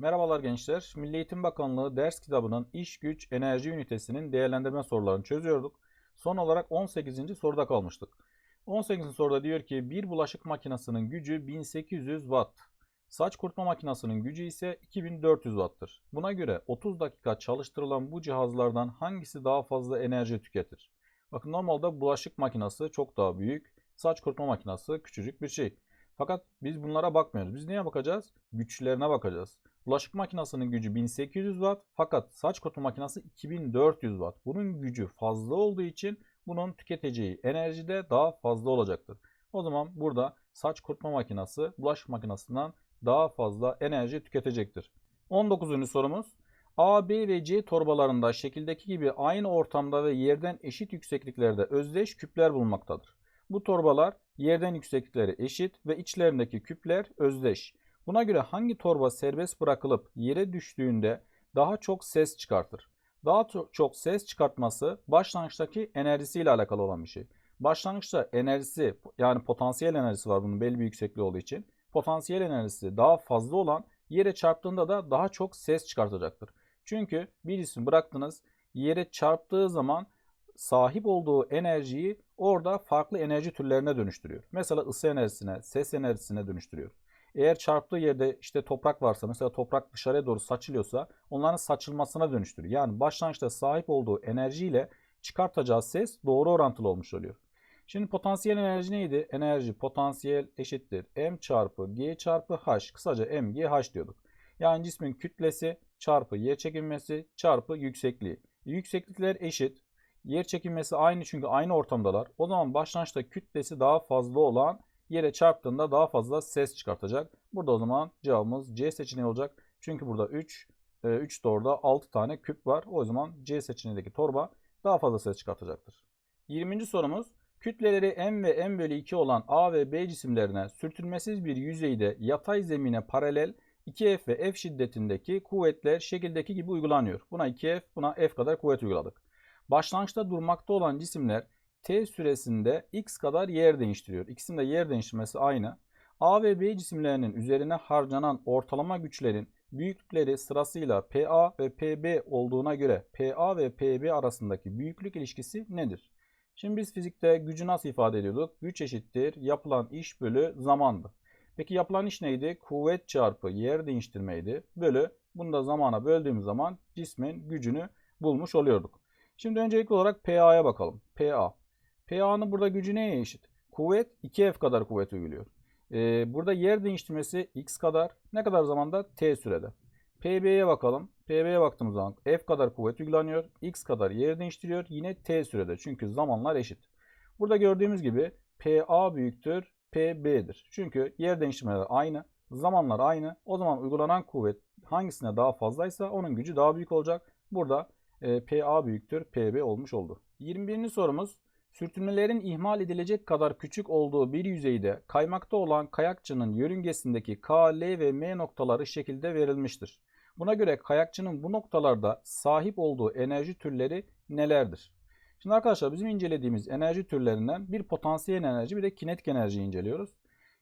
Merhabalar gençler. Milli Eğitim Bakanlığı ders kitabının iş güç enerji ünitesinin değerlendirme sorularını çözüyorduk. Son olarak 18. soruda kalmıştık. 18. soruda diyor ki bir bulaşık makinesinin gücü 1800 watt. Saç kurutma makinesinin gücü ise 2400 watt'tır. Buna göre 30 dakika çalıştırılan bu cihazlardan hangisi daha fazla enerji tüketir? Bakın normalde bulaşık makinesi çok daha büyük, saç kurutma makinesi küçücük bir şey. Fakat biz bunlara bakmıyoruz. Biz neye bakacağız? Güçlerine bakacağız. Bulaşık makinesinin gücü 1800 watt fakat saç kurutma makinesi 2400 watt. Bunun gücü fazla olduğu için bunun tüketeceği enerji de daha fazla olacaktır. O zaman burada saç kurutma makinesi bulaşık makinesinden daha fazla enerji tüketecektir. 19. sorumuz. A, B ve C torbalarında şekildeki gibi aynı ortamda ve yerden eşit yüksekliklerde özdeş küpler bulunmaktadır. Bu torbalar yerden yükseklikleri eşit ve içlerindeki küpler özdeş. Buna göre hangi torba serbest bırakılıp yere düştüğünde daha çok ses çıkartır? Daha çok ses çıkartması başlangıçtaki enerjisiyle alakalı olan bir şey. Başlangıçta enerjisi yani potansiyel enerjisi var bunun belli bir yüksekliği olduğu için. Potansiyel enerjisi daha fazla olan yere çarptığında da daha çok ses çıkartacaktır. Çünkü bir cisim bıraktınız yere çarptığı zaman sahip olduğu enerjiyi orada farklı enerji türlerine dönüştürüyor. Mesela ısı enerjisine, ses enerjisine dönüştürüyor. Eğer çarptığı yerde işte toprak varsa mesela toprak dışarıya doğru saçılıyorsa onların saçılmasına dönüştürüyor. Yani başlangıçta sahip olduğu enerjiyle çıkartacağı ses doğru orantılı olmuş oluyor. Şimdi potansiyel enerji neydi? Enerji potansiyel eşittir m çarpı g çarpı h. Kısaca mgh diyorduk. Yani cismin kütlesi çarpı yer çekilmesi çarpı yüksekliği. Yükseklikler eşit. Yer çekilmesi aynı çünkü aynı ortamdalar. O zaman başlangıçta kütlesi daha fazla olan yere çarptığında daha fazla ses çıkartacak. Burada o zaman cevabımız C seçeneği olacak. Çünkü burada 3 3 torda 6 tane küp var. O zaman C seçeneğindeki torba daha fazla ses çıkartacaktır. 20. sorumuz kütleleri m ve m bölü 2 olan A ve B cisimlerine sürtünmesiz bir yüzeyde yatay zemine paralel 2F ve F şiddetindeki kuvvetler şekildeki gibi uygulanıyor. Buna 2F, buna F kadar kuvvet uyguladık. Başlangıçta durmakta olan cisimler T süresinde X kadar yer değiştiriyor. İkisinin de yer değiştirmesi aynı. A ve B cisimlerinin üzerine harcanan ortalama güçlerin büyüklükleri sırasıyla PA ve PB olduğuna göre PA ve PB arasındaki büyüklük ilişkisi nedir? Şimdi biz fizikte gücü nasıl ifade ediyorduk? Güç eşittir yapılan iş bölü zamandı. Peki yapılan iş neydi? Kuvvet çarpı yer değiştirmeydi. Bölü bunu da zamana böldüğümüz zaman cismin gücünü bulmuş oluyorduk. Şimdi öncelikli olarak PA'ya bakalım. PA. PA'nın burada gücü neye eşit? Kuvvet 2F kadar kuvvet uyguluyor. Ee, burada yer değiştirmesi X kadar. Ne kadar zamanda? T sürede. PB'ye bakalım. PB'ye baktığımız zaman F kadar kuvvet uygulanıyor. X kadar yer değiştiriyor. Yine T sürede. Çünkü zamanlar eşit. Burada gördüğümüz gibi PA büyüktür PB'dir. Çünkü yer değiştirmeleri aynı. Zamanlar aynı. O zaman uygulanan kuvvet hangisine daha fazlaysa onun gücü daha büyük olacak. Burada e, PA büyüktür PB olmuş oldu. 21. sorumuz Sürtünmelerin ihmal edilecek kadar küçük olduğu bir yüzeyde kaymakta olan kayakçının yörüngesindeki K, L ve M noktaları şekilde verilmiştir. Buna göre kayakçının bu noktalarda sahip olduğu enerji türleri nelerdir? Şimdi arkadaşlar bizim incelediğimiz enerji türlerinden bir potansiyel enerji bir de kinetik enerji inceliyoruz.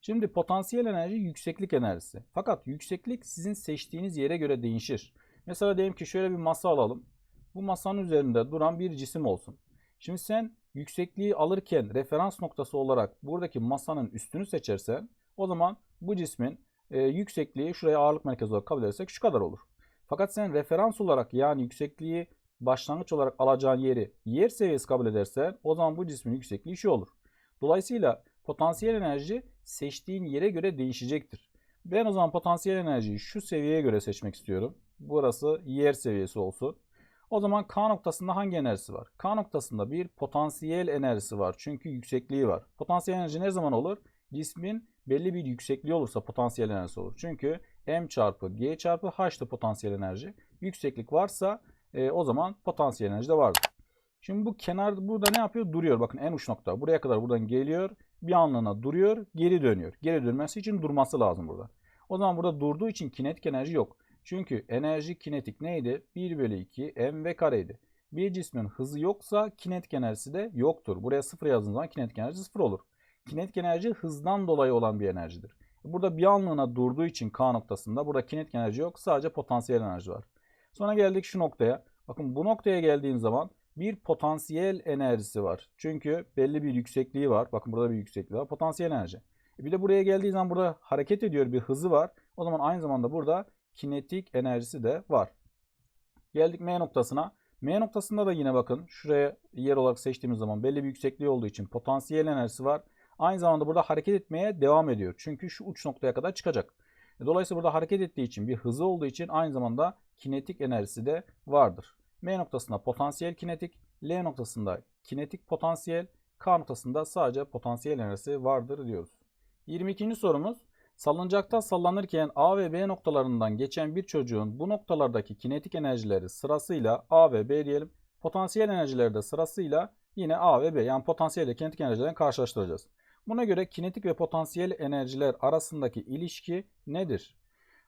Şimdi potansiyel enerji yükseklik enerjisi. Fakat yükseklik sizin seçtiğiniz yere göre değişir. Mesela diyelim ki şöyle bir masa alalım. Bu masanın üzerinde duran bir cisim olsun. Şimdi sen yüksekliği alırken referans noktası olarak buradaki masanın üstünü seçersen o zaman bu cismin e, yüksekliği şuraya ağırlık merkezi olarak kabul edersek şu kadar olur. Fakat sen referans olarak yani yüksekliği başlangıç olarak alacağın yeri yer seviyesi kabul edersen o zaman bu cismin yüksekliği şu olur. Dolayısıyla potansiyel enerji seçtiğin yere göre değişecektir. Ben o zaman potansiyel enerjiyi şu seviyeye göre seçmek istiyorum. Burası yer seviyesi olsun. O zaman K noktasında hangi enerjisi var? K noktasında bir potansiyel enerjisi var. Çünkü yüksekliği var. Potansiyel enerji ne zaman olur? Cismin belli bir yüksekliği olursa potansiyel enerjisi olur. Çünkü M çarpı G çarpı H da potansiyel enerji. Yükseklik varsa e, o zaman potansiyel enerji de vardır. Şimdi bu kenar burada ne yapıyor? Duruyor. Bakın en uç nokta. Buraya kadar buradan geliyor. Bir anlığına duruyor. Geri dönüyor. Geri dönmesi için durması lazım burada. O zaman burada durduğu için kinetik enerji yok. Çünkü enerji kinetik neydi? 1 bölü 2 mv kareydi. Bir cismin hızı yoksa kinetik enerjisi de yoktur. Buraya 0 yazdığınız zaman kinetik enerji 0 olur. Kinetik enerji hızdan dolayı olan bir enerjidir. Burada bir anlığına durduğu için K noktasında burada kinetik enerji yok. Sadece potansiyel enerji var. Sonra geldik şu noktaya. Bakın bu noktaya geldiğin zaman bir potansiyel enerjisi var. Çünkü belli bir yüksekliği var. Bakın burada bir yüksekliği var. Potansiyel enerji. E bir de buraya geldiği zaman burada hareket ediyor bir hızı var. O zaman aynı zamanda burada kinetik enerjisi de var. Geldik M noktasına. M noktasında da yine bakın şuraya yer olarak seçtiğimiz zaman belli bir yüksekliği olduğu için potansiyel enerjisi var. Aynı zamanda burada hareket etmeye devam ediyor. Çünkü şu uç noktaya kadar çıkacak. E, Dolayısıyla burada hareket ettiği için bir hızı olduğu için aynı zamanda kinetik enerjisi de vardır. M noktasında potansiyel kinetik, L noktasında kinetik potansiyel, K noktasında sadece potansiyel enerjisi vardır diyoruz. 22. sorumuz Salıncakta sallanırken A ve B noktalarından geçen bir çocuğun bu noktalardaki kinetik enerjileri sırasıyla A ve B diyelim. Potansiyel enerjileri de sırasıyla yine A ve B yani potansiyel ile kinetik enerjilerini karşılaştıracağız. Buna göre kinetik ve potansiyel enerjiler arasındaki ilişki nedir?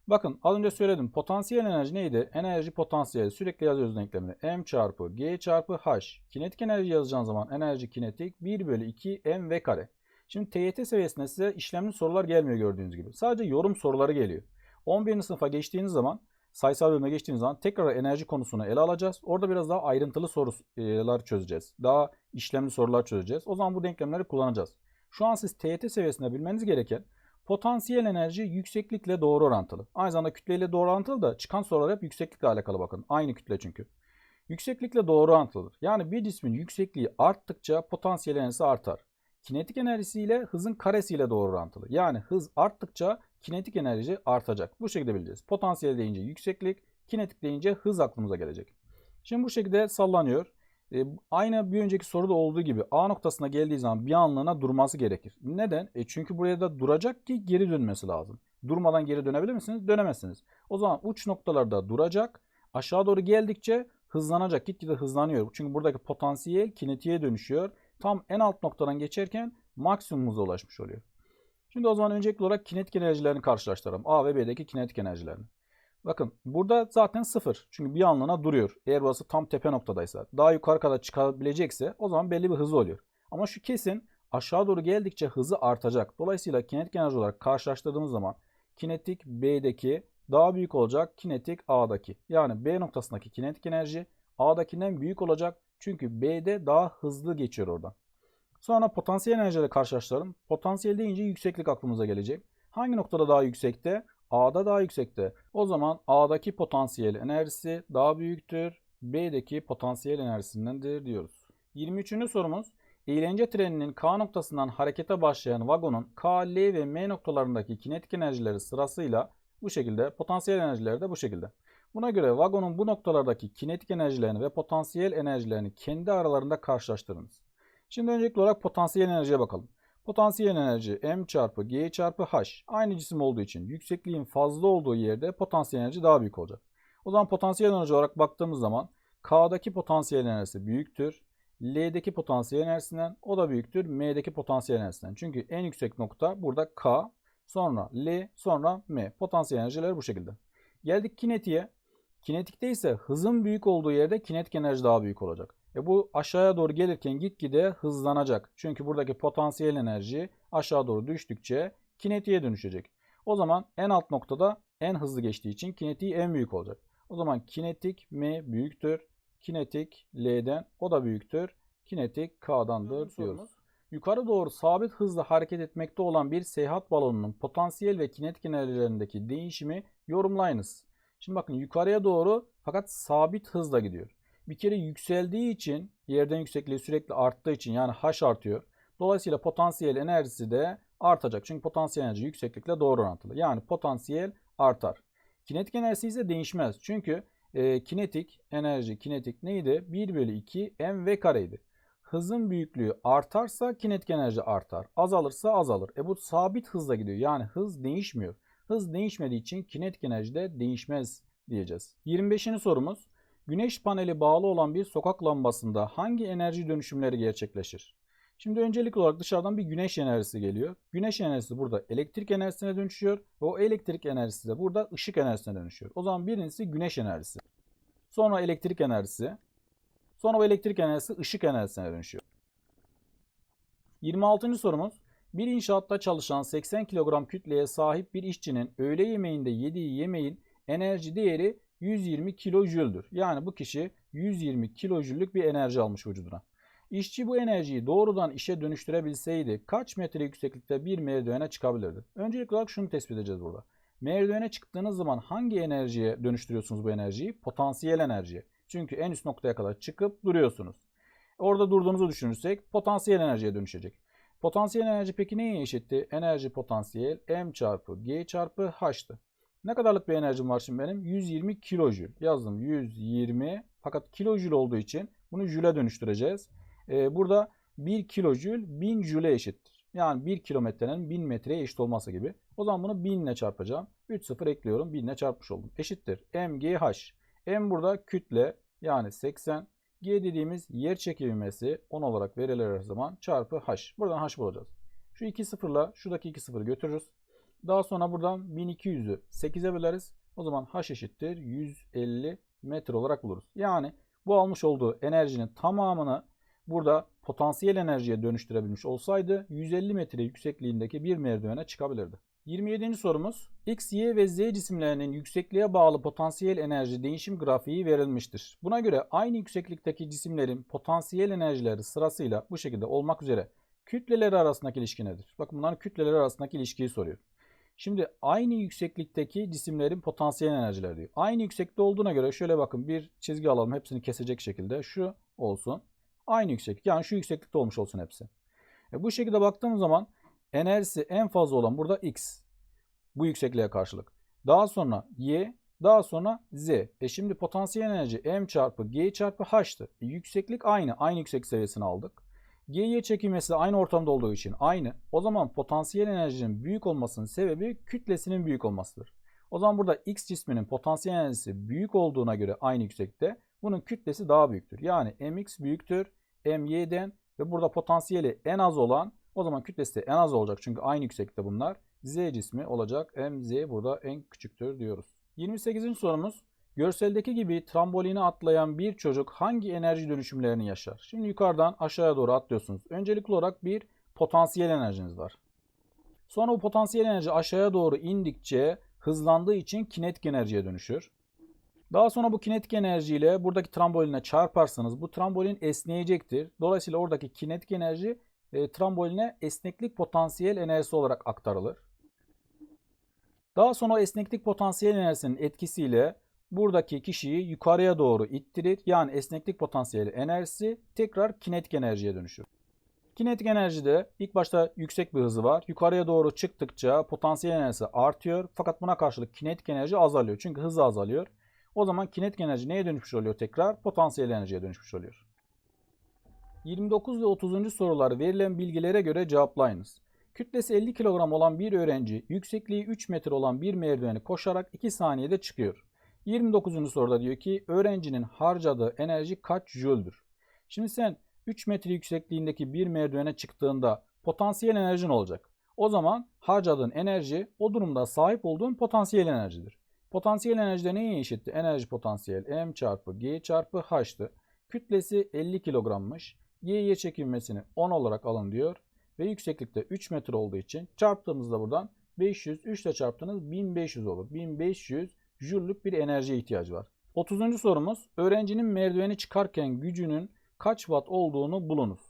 Bakın az önce söyledim. Potansiyel enerji neydi? Enerji potansiyeli sürekli yazıyoruz denklemini. M çarpı G çarpı H. Kinetik enerji yazacağın zaman enerji kinetik 1 bölü 2 M V kare. Şimdi TYT seviyesinde size işlemli sorular gelmiyor gördüğünüz gibi. Sadece yorum soruları geliyor. 11. sınıfa geçtiğiniz zaman sayısal bölüme geçtiğiniz zaman tekrar enerji konusunu ele alacağız. Orada biraz daha ayrıntılı sorular çözeceğiz. Daha işlemli sorular çözeceğiz. O zaman bu denklemleri kullanacağız. Şu an siz TYT seviyesinde bilmeniz gereken potansiyel enerji yükseklikle doğru orantılı. Aynı zamanda kütleyle doğru orantılı da çıkan sorular hep yükseklikle alakalı bakın. Aynı kütle çünkü. Yükseklikle doğru orantılıdır. Yani bir cismin yüksekliği arttıkça potansiyel enerjisi artar. Kinetik enerjisiyle hızın karesiyle doğru orantılı. Yani hız arttıkça kinetik enerji artacak. Bu şekilde bileceğiz. Potansiyel deyince yükseklik, kinetik deyince hız aklımıza gelecek. Şimdi bu şekilde sallanıyor. E, aynı bir önceki soruda olduğu gibi A noktasına geldiği zaman bir anlığına durması gerekir. Neden? E çünkü buraya da duracak ki geri dönmesi lazım. Durmadan geri dönebilir misiniz? Dönemezsiniz. O zaman uç noktalarda duracak. Aşağı doğru geldikçe hızlanacak. Gitgide hızlanıyor. Çünkü buradaki potansiyel kinetiğe dönüşüyor. Tam en alt noktadan geçerken maksimum hıza ulaşmış oluyor. Şimdi o zaman öncelikli olarak kinetik enerjilerini karşılaştıralım. A ve B'deki kinetik enerjilerini. Bakın burada zaten sıfır. Çünkü bir anlığına duruyor. Eğer burası tam tepe noktadaysa. Daha yukarı kadar çıkabilecekse o zaman belli bir hızı oluyor. Ama şu kesin aşağı doğru geldikçe hızı artacak. Dolayısıyla kinetik enerji olarak karşılaştırdığımız zaman kinetik B'deki daha büyük olacak kinetik A'daki. Yani B noktasındaki kinetik enerji A'dakinden büyük olacak. Çünkü B'de daha hızlı geçiyor oradan. Sonra potansiyel enerjiyle karşılaştıralım. Potansiyel deyince yükseklik aklımıza gelecek. Hangi noktada daha yüksekte? A'da daha yüksekte. O zaman A'daki potansiyel enerjisi daha büyüktür. B'deki potansiyel enerjisindendir diyoruz. 23. sorumuz. Eğlence treninin K noktasından harekete başlayan vagonun K, L ve M noktalarındaki kinetik enerjileri sırasıyla bu şekilde, potansiyel enerjileri de bu şekilde. Buna göre vagonun bu noktalardaki kinetik enerjilerini ve potansiyel enerjilerini kendi aralarında karşılaştırınız. Şimdi öncelikli olarak potansiyel enerjiye bakalım. Potansiyel enerji m çarpı g çarpı h. Aynı cisim olduğu için yüksekliğin fazla olduğu yerde potansiyel enerji daha büyük olacak. O zaman potansiyel enerji olarak baktığımız zaman K'daki potansiyel enerjisi büyüktür. L'deki potansiyel enerjisinden o da büyüktür M'deki potansiyel enerjisinden. Çünkü en yüksek nokta burada K, sonra L, sonra M. Potansiyel enerjiler bu şekilde. Geldik kinetiğe. Kinetikte ise hızın büyük olduğu yerde kinetik enerji daha büyük olacak. E bu aşağıya doğru gelirken gitgide hızlanacak. Çünkü buradaki potansiyel enerji aşağı doğru düştükçe kinetiğe dönüşecek. O zaman en alt noktada en hızlı geçtiği için kinetiği en büyük olacak. O zaman kinetik M büyüktür. Kinetik L'den o da büyüktür. Kinetik K'dandır diyoruz. Yukarı doğru sabit hızla hareket etmekte olan bir seyahat balonunun potansiyel ve kinetik enerjilerindeki değişimi yorumlayınız. Şimdi bakın yukarıya doğru fakat sabit hızla gidiyor. Bir kere yükseldiği için yerden yüksekliği sürekli arttığı için yani h artıyor. Dolayısıyla potansiyel enerjisi de artacak. Çünkü potansiyel enerji yükseklikle doğru orantılı. Yani potansiyel artar. Kinetik enerjisi ise değişmez. Çünkü e, kinetik enerji kinetik neydi? 1 bölü 2 mv kareydi. Hızın büyüklüğü artarsa kinetik enerji artar. Azalırsa azalır. E bu sabit hızla gidiyor. Yani hız değişmiyor. Hız değişmediği için kinetik enerji de değişmez diyeceğiz. 25. sorumuz. Güneş paneli bağlı olan bir sokak lambasında hangi enerji dönüşümleri gerçekleşir? Şimdi öncelikli olarak dışarıdan bir güneş enerjisi geliyor. Güneş enerjisi burada elektrik enerjisine dönüşüyor ve o elektrik enerjisi de burada ışık enerjisine dönüşüyor. O zaman birincisi güneş enerjisi. Sonra elektrik enerjisi. Sonra bu elektrik enerjisi ışık enerjisine dönüşüyor. 26. sorumuz. Bir inşaatta çalışan 80 kilogram kütleye sahip bir işçinin öğle yemeğinde yediği yemeğin enerji değeri 120 kilojüldür. Yani bu kişi 120 kilojüllük bir enerji almış vücuduna. İşçi bu enerjiyi doğrudan işe dönüştürebilseydi kaç metre yükseklikte bir merdivene çıkabilirdi? Öncelikli olarak şunu tespit edeceğiz burada. Merdivene çıktığınız zaman hangi enerjiye dönüştürüyorsunuz bu enerjiyi? Potansiyel enerjiye. Çünkü en üst noktaya kadar çıkıp duruyorsunuz. Orada durduğunuzu düşünürsek potansiyel enerjiye dönüşecek. Potansiyel enerji peki neye eşitti? Enerji potansiyel m çarpı g çarpı h'tı. Ne kadarlık bir enerjim var şimdi benim? 120 kilojül. Yazdım 120 fakat kilojül olduğu için bunu jüle dönüştüreceğiz. Ee, burada 1 kilojül 1000 jüle eşittir. Yani 1 kilometrenin 1000 metreye eşit olması gibi. O zaman bunu 1000 ile çarpacağım. 3 sıfır ekliyorum. 1000 ile çarpmış oldum. Eşittir. mgh. M burada kütle yani 80. G dediğimiz yer çekilmesi 10 olarak verilir zaman çarpı h. Buradan h bulacağız. Şu 2 sıfırla şuradaki 2 sıfırı götürürüz. Daha sonra buradan 1200'ü 8'e böleriz. O zaman h eşittir 150 metre olarak buluruz. Yani bu almış olduğu enerjinin tamamını burada potansiyel enerjiye dönüştürebilmiş olsaydı 150 metre yüksekliğindeki bir merdivene çıkabilirdi. 27. sorumuz X, Y ve Z cisimlerinin yüksekliğe bağlı potansiyel enerji değişim grafiği verilmiştir. Buna göre aynı yükseklikteki cisimlerin potansiyel enerjileri sırasıyla bu şekilde olmak üzere kütleleri arasındaki ilişki nedir? Bakın bunların kütleleri arasındaki ilişkiyi soruyor. Şimdi aynı yükseklikteki cisimlerin potansiyel enerjileri diyor. Aynı yükseklikte olduğuna göre şöyle bakın bir çizgi alalım hepsini kesecek şekilde şu olsun. Aynı yükseklik yani şu yükseklikte olmuş olsun hepsi. E bu şekilde baktığımız zaman enerjisi en fazla olan burada x. Bu yüksekliğe karşılık. Daha sonra y, daha sonra z. E şimdi potansiyel enerji m çarpı g çarpı h'tı. E yükseklik aynı. Aynı yüksek seviyesini aldık. G'ye çekilmesi de aynı ortamda olduğu için aynı. O zaman potansiyel enerjinin büyük olmasının sebebi kütlesinin büyük olmasıdır. O zaman burada X cisminin potansiyel enerjisi büyük olduğuna göre aynı yükseklikte bunun kütlesi daha büyüktür. Yani mx büyüktür my'den ve burada potansiyeli en az olan o zaman kütlesi en az olacak. Çünkü aynı yükseklikte bunlar. Z cismi olacak. mz burada en küçüktür diyoruz. 28. sorumuz. Görseldeki gibi tramboline atlayan bir çocuk hangi enerji dönüşümlerini yaşar? Şimdi yukarıdan aşağıya doğru atlıyorsunuz. Öncelikli olarak bir potansiyel enerjiniz var. Sonra bu potansiyel enerji aşağıya doğru indikçe hızlandığı için kinetik enerjiye dönüşür. Daha sonra bu kinetik enerjiyle buradaki tramboline çarparsanız bu trambolin esneyecektir. Dolayısıyla oradaki kinetik enerji e, tramboline esneklik potansiyel enerjisi olarak aktarılır. Daha sonra esneklik potansiyel enerjisinin etkisiyle buradaki kişiyi yukarıya doğru ittirir. Yani esneklik potansiyeli enerjisi tekrar kinetik enerjiye dönüşür. Kinetik enerjide ilk başta yüksek bir hızı var. Yukarıya doğru çıktıkça potansiyel enerjisi artıyor. Fakat buna karşılık kinetik enerji azalıyor. Çünkü hızı azalıyor. O zaman kinetik enerji neye dönüşmüş oluyor tekrar? Potansiyel enerjiye dönüşmüş oluyor. 29 ve 30. sorular verilen bilgilere göre cevaplayınız. Kütlesi 50 kilogram olan bir öğrenci yüksekliği 3 metre olan bir merdiveni koşarak 2 saniyede çıkıyor. 29. soruda diyor ki öğrencinin harcadığı enerji kaç jüldür? Şimdi sen 3 metre yüksekliğindeki bir merdivene çıktığında potansiyel enerjin olacak. O zaman harcadığın enerji o durumda sahip olduğun potansiyel enerjidir. Potansiyel enerji de neye eşitti? Enerji potansiyel m çarpı g çarpı h'tı. Kütlesi 50 kilogrammış. Y'ye çekilmesini 10 olarak alın diyor. Ve yükseklikte 3 metre olduğu için çarptığımızda buradan 500, 3 ile çarptığınız 1500 olur. 1500 jüllük bir enerjiye ihtiyacı var. 30. sorumuz öğrencinin merdiveni çıkarken gücünün kaç watt olduğunu bulunuz.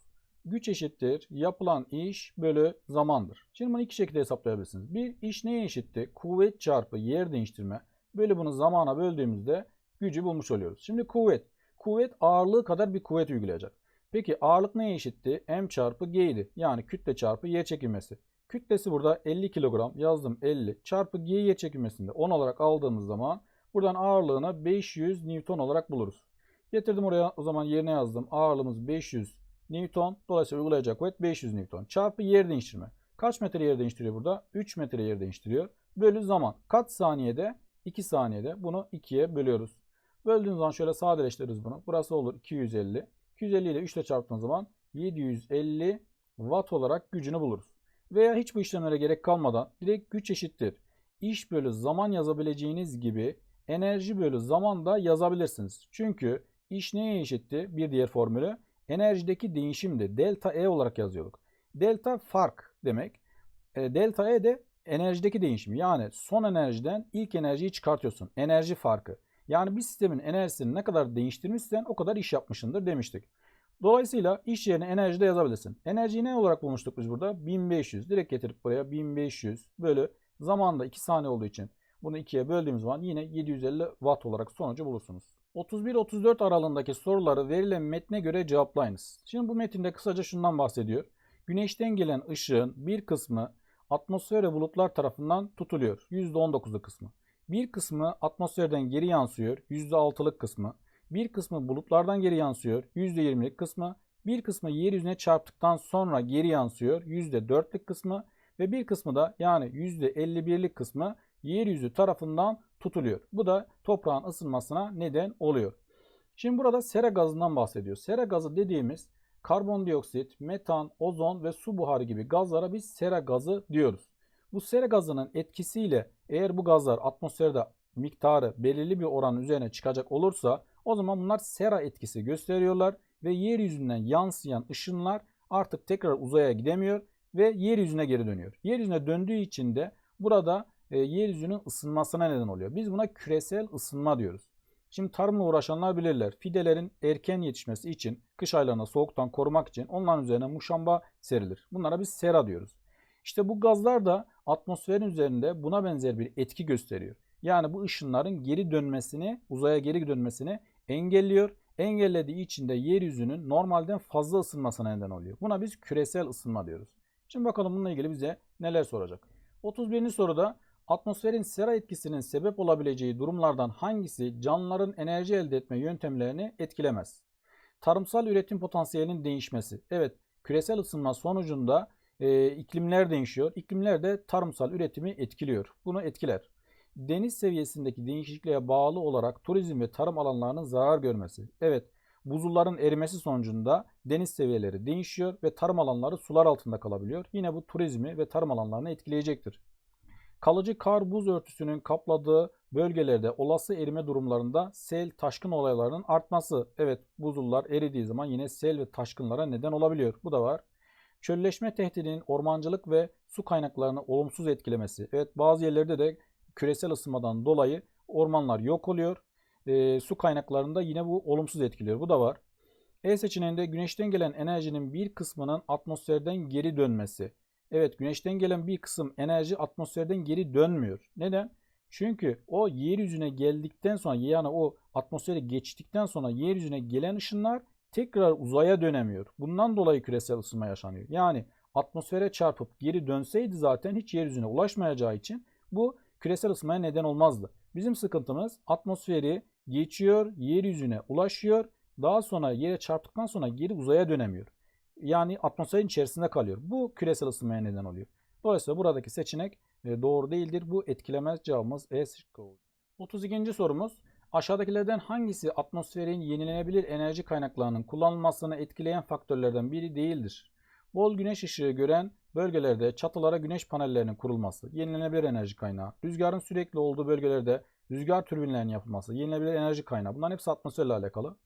Güç eşittir yapılan iş bölü zamandır. Şimdi bunu iki şekilde hesaplayabilirsiniz. Bir iş neye eşitti? Kuvvet çarpı yer değiştirme bölü bunu zamana böldüğümüzde gücü bulmuş oluyoruz. Şimdi kuvvet. Kuvvet ağırlığı kadar bir kuvvet uygulayacak. Peki ağırlık neye eşitti? M çarpı G idi. Yani kütle çarpı yer çekilmesi. Kütlesi burada 50 kilogram yazdım 50 çarpı G yer çekilmesinde 10 olarak aldığımız zaman buradan ağırlığını 500 Newton olarak buluruz. Getirdim oraya o zaman yerine yazdım. Ağırlığımız 500 Newton. Dolayısıyla uygulayacak kuvvet 500 Newton. Çarpı yer değiştirme. Kaç metre yer değiştiriyor burada? 3 metre yer değiştiriyor. Bölü zaman. Kaç saniyede? 2 saniyede. Bunu 2'ye bölüyoruz. Böldüğümüz zaman şöyle sadeleştiririz bunu. Burası olur 250. 250 ile 3 ile çarptığımız zaman 750 watt olarak gücünü buluruz. Veya hiç bu işlemlere gerek kalmadan direkt güç eşittir. İş bölü zaman yazabileceğiniz gibi enerji bölü zaman da yazabilirsiniz. Çünkü iş neye eşitti? Bir diğer formülü enerjideki değişimdi. Delta E olarak yazıyorduk. Delta fark demek. E, delta E de enerjideki değişim. Yani son enerjiden ilk enerjiyi çıkartıyorsun. Enerji farkı. Yani bir sistemin enerjisini ne kadar değiştirmişsen o kadar iş yapmışsındır demiştik. Dolayısıyla iş yerine enerji de yazabilirsin. Enerjiyi ne olarak bulmuştuk biz burada? 1500. Direkt getirip buraya 1500 bölü zamanda 2 saniye olduğu için bunu 2'ye böldüğümüz zaman yine 750 watt olarak sonucu bulursunuz. 31-34 aralığındaki soruları verilen metne göre cevaplayınız. Şimdi bu metinde kısaca şundan bahsediyor. Güneşten gelen ışığın bir kısmı atmosfer ve bulutlar tarafından tutuluyor. %19'luk kısmı. Bir kısmı atmosferden geri yansıyor. %6'lık kısmı. Bir kısmı bulutlardan geri yansıyor. %20'lik kısmı. Bir kısmı yeryüzüne çarptıktan sonra geri yansıyor. %4'lük kısmı. Ve bir kısmı da yani %51'lik kısmı yeryüzü tarafından tutuluyor. Bu da toprağın ısınmasına neden oluyor. Şimdi burada sera gazından bahsediyor. Sera gazı dediğimiz karbondioksit, metan, ozon ve su buharı gibi gazlara biz sera gazı diyoruz. Bu sera gazının etkisiyle eğer bu gazlar atmosferde miktarı belirli bir oran üzerine çıkacak olursa o zaman bunlar sera etkisi gösteriyorlar ve yeryüzünden yansıyan ışınlar artık tekrar uzaya gidemiyor ve yeryüzüne geri dönüyor. Yeryüzüne döndüğü için de burada e, yeryüzünün ısınmasına neden oluyor. Biz buna küresel ısınma diyoruz. Şimdi tarımla uğraşanlar bilirler. Fidelerin erken yetişmesi için kış aylarında soğuktan korumak için onların üzerine muşamba serilir. Bunlara biz sera diyoruz. İşte bu gazlar da atmosferin üzerinde buna benzer bir etki gösteriyor. Yani bu ışınların geri dönmesini, uzaya geri dönmesini engelliyor. Engellediği için de yeryüzünün normalden fazla ısınmasına neden oluyor. Buna biz küresel ısınma diyoruz. Şimdi bakalım bununla ilgili bize neler soracak. 31. soruda atmosferin sera etkisinin sebep olabileceği durumlardan hangisi canlıların enerji elde etme yöntemlerini etkilemez? Tarımsal üretim potansiyelinin değişmesi. Evet, küresel ısınma sonucunda e, iklimler değişiyor. İklimler de tarımsal üretimi etkiliyor. Bunu etkiler. Deniz seviyesindeki değişikliğe bağlı olarak turizm ve tarım alanlarının zarar görmesi. Evet, buzulların erimesi sonucunda deniz seviyeleri değişiyor ve tarım alanları sular altında kalabiliyor. Yine bu turizmi ve tarım alanlarını etkileyecektir. Kalıcı kar buz örtüsünün kapladığı bölgelerde olası erime durumlarında sel taşkın olaylarının artması. Evet buzullar eridiği zaman yine sel ve taşkınlara neden olabiliyor. Bu da var. Çölleşme tehdidinin ormancılık ve su kaynaklarını olumsuz etkilemesi. Evet bazı yerlerde de küresel ısınmadan dolayı ormanlar yok oluyor. E, su kaynaklarında yine bu olumsuz etkiliyor. Bu da var. E seçeneğinde güneşten gelen enerjinin bir kısmının atmosferden geri dönmesi. Evet güneşten gelen bir kısım enerji atmosferden geri dönmüyor. Neden? Çünkü o yeryüzüne geldikten sonra yani o atmosferi geçtikten sonra yeryüzüne gelen ışınlar tekrar uzaya dönemiyor. Bundan dolayı küresel ısınma yaşanıyor. Yani atmosfere çarpıp geri dönseydi zaten hiç yeryüzüne ulaşmayacağı için bu küresel ısınmaya neden olmazdı. Bizim sıkıntımız atmosferi geçiyor, yeryüzüne ulaşıyor. Daha sonra yere çarptıktan sonra geri uzaya dönemiyor. Yani atmosferin içerisinde kalıyor. Bu küresel ısınmaya neden oluyor. Dolayısıyla buradaki seçenek e, doğru değildir. Bu etkilemez cevabımız E şıkkı olur. 32. sorumuz. Aşağıdakilerden hangisi atmosferin yenilenebilir enerji kaynaklarının kullanılmasını etkileyen faktörlerden biri değildir? Bol güneş ışığı gören bölgelerde çatılara güneş panellerinin kurulması, yenilenebilir enerji kaynağı. Rüzgarın sürekli olduğu bölgelerde rüzgar türbinlerinin yapılması, yenilenebilir enerji kaynağı. Bunların hepsi atmosferle alakalı.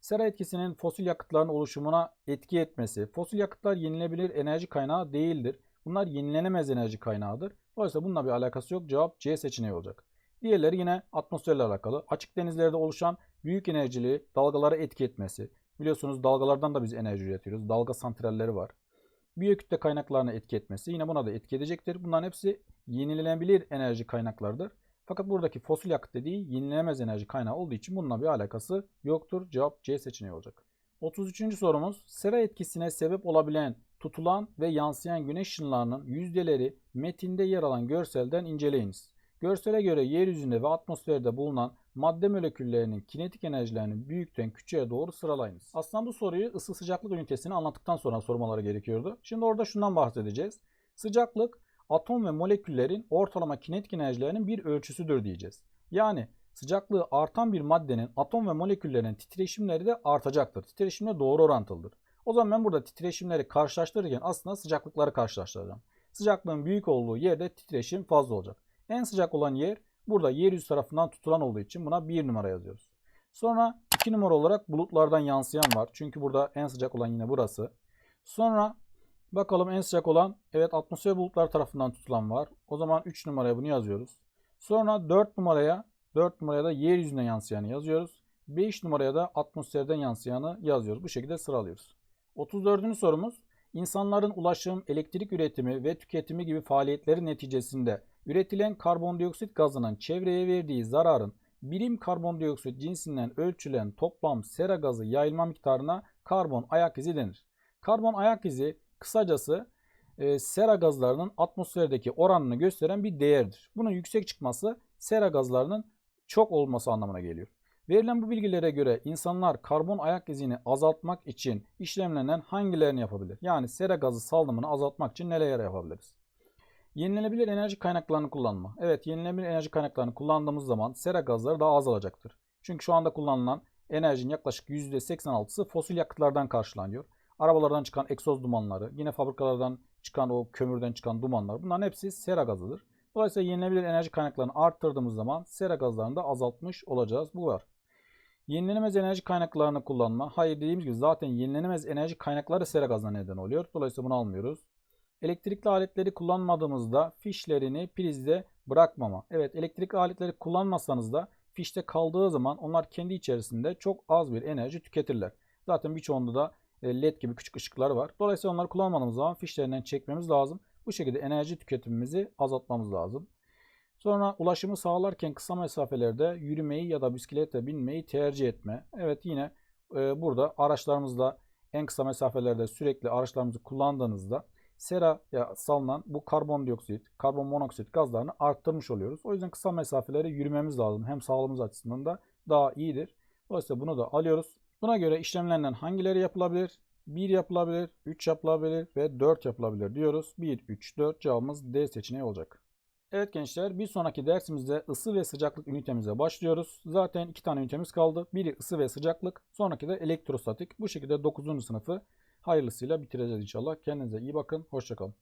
Sera etkisinin fosil yakıtların oluşumuna etki etmesi. Fosil yakıtlar yenilenebilir enerji kaynağı değildir. Bunlar yenilenemez enerji kaynağıdır. Dolayısıyla bununla bir alakası yok. Cevap C seçeneği olacak. Diğerleri yine atmosferle alakalı. Açık denizlerde oluşan büyük enerjili dalgalara etki etmesi. Biliyorsunuz dalgalardan da biz enerji üretiyoruz. Dalga santralleri var. Biyokütle kaynaklarına etki etmesi yine buna da etki edecektir. Bunların hepsi yenilenebilir enerji kaynaklarıdır. Fakat buradaki fosil yakıt dediği yenilenemez enerji kaynağı olduğu için bununla bir alakası yoktur. Cevap C seçeneği olacak. 33. sorumuz sera etkisine sebep olabilen tutulan ve yansıyan güneş ışınlarının yüzdeleri metinde yer alan görselden inceleyiniz. Görsele göre yeryüzünde ve atmosferde bulunan madde moleküllerinin kinetik enerjilerini büyükten küçüğe doğru sıralayınız. Aslında bu soruyu ısı sıcaklık ünitesini anlattıktan sonra sormaları gerekiyordu. Şimdi orada şundan bahsedeceğiz. Sıcaklık atom ve moleküllerin ortalama kinetik enerjilerinin bir ölçüsüdür diyeceğiz. Yani sıcaklığı artan bir maddenin atom ve moleküllerin titreşimleri de artacaktır. Titreşimle doğru orantılıdır. O zaman ben burada titreşimleri karşılaştırırken aslında sıcaklıkları karşılaştıracağım. Sıcaklığın büyük olduğu yerde titreşim fazla olacak. En sıcak olan yer burada yeryüzü tarafından tutulan olduğu için buna 1 numara yazıyoruz. Sonra 2 numara olarak bulutlardan yansıyan var. Çünkü burada en sıcak olan yine burası. Sonra Bakalım en sıcak olan evet atmosfer bulutlar tarafından tutulan var. O zaman 3 numaraya bunu yazıyoruz. Sonra 4 numaraya 4 numaraya da yeryüzüne yansıyanı yazıyoruz. 5 numaraya da atmosferden yansıyanı yazıyoruz. Bu şekilde sıralıyoruz. 34. sorumuz insanların ulaşım, elektrik üretimi ve tüketimi gibi faaliyetleri neticesinde üretilen karbondioksit gazının çevreye verdiği zararın birim karbondioksit cinsinden ölçülen toplam sera gazı yayılma miktarına karbon ayak izi denir. Karbon ayak izi kısacası e, sera gazlarının atmosferdeki oranını gösteren bir değerdir. Bunun yüksek çıkması sera gazlarının çok olması anlamına geliyor. Verilen bu bilgilere göre insanlar karbon ayak izini azaltmak için işlemlerinden hangilerini yapabilir? Yani sera gazı salınımını azaltmak için neler yapabiliriz? Yenilenebilir enerji kaynaklarını kullanma. Evet yenilenebilir enerji kaynaklarını kullandığımız zaman sera gazları daha azalacaktır. Çünkü şu anda kullanılan enerjinin yaklaşık %86'sı fosil yakıtlardan karşılanıyor. Arabalardan çıkan egzoz dumanları, yine fabrikalardan çıkan o kömürden çıkan dumanlar bunların hepsi sera gazıdır. Dolayısıyla yenilenebilir enerji kaynaklarını arttırdığımız zaman sera gazlarını da azaltmış olacağız. Bu var. Yenilenemez enerji kaynaklarını kullanma. Hayır dediğimiz gibi zaten yenilenemez enerji kaynakları sera gazına neden oluyor. Dolayısıyla bunu almıyoruz. Elektrikli aletleri kullanmadığımızda fişlerini prizde bırakmama. Evet elektrikli aletleri kullanmazsanız da fişte kaldığı zaman onlar kendi içerisinde çok az bir enerji tüketirler. Zaten birçoğunda da e, led gibi küçük ışıklar var. Dolayısıyla onları kullanmadığımız zaman fişlerinden çekmemiz lazım. Bu şekilde enerji tüketimimizi azaltmamız lazım. Sonra ulaşımı sağlarken kısa mesafelerde yürümeyi ya da bisiklete binmeyi tercih etme. Evet yine e, burada araçlarımızda en kısa mesafelerde sürekli araçlarımızı kullandığınızda seraya salınan bu karbondioksit, karbon monoksit gazlarını arttırmış oluyoruz. O yüzden kısa mesafeleri yürümemiz lazım. Hem sağlığımız açısından da daha iyidir. Dolayısıyla bunu da alıyoruz. Buna göre işlemlerinden hangileri yapılabilir? 1 yapılabilir, 3 yapılabilir ve 4 yapılabilir diyoruz. 1, 3, 4 cevabımız D seçeneği olacak. Evet gençler bir sonraki dersimizde ısı ve sıcaklık ünitemize başlıyoruz. Zaten iki tane ünitemiz kaldı. Biri ısı ve sıcaklık, sonraki de elektrostatik. Bu şekilde 9. sınıfı hayırlısıyla bitireceğiz inşallah. Kendinize iyi bakın, hoşçakalın.